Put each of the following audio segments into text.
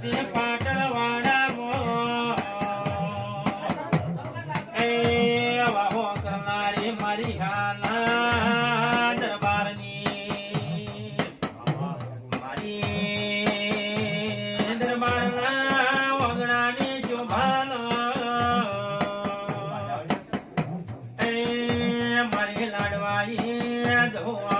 છે પાટણવાડા મો એ વાહો કરનારી મારી હાના દરબારની. મારી દરબારના મારી લાડવાઈ ધોવા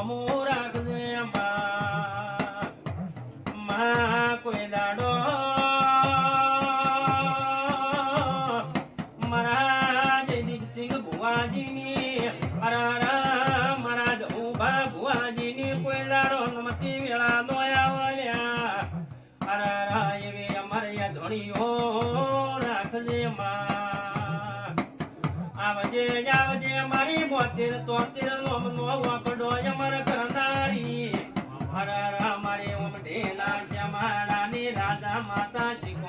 નોમો રાખજે માં માં કોઈ દાડો. મારા જયદીપસિંહ ભુવાજીની અરારા મારા ઊભા ભુવાજીની કોઈ દાડો નમતી વેળા અમારે ધણીઓ આવજે મારી બોતેર તોતેર લોમ નો વાકડો અમર કરનારી. મારા રાધા માતા શિખ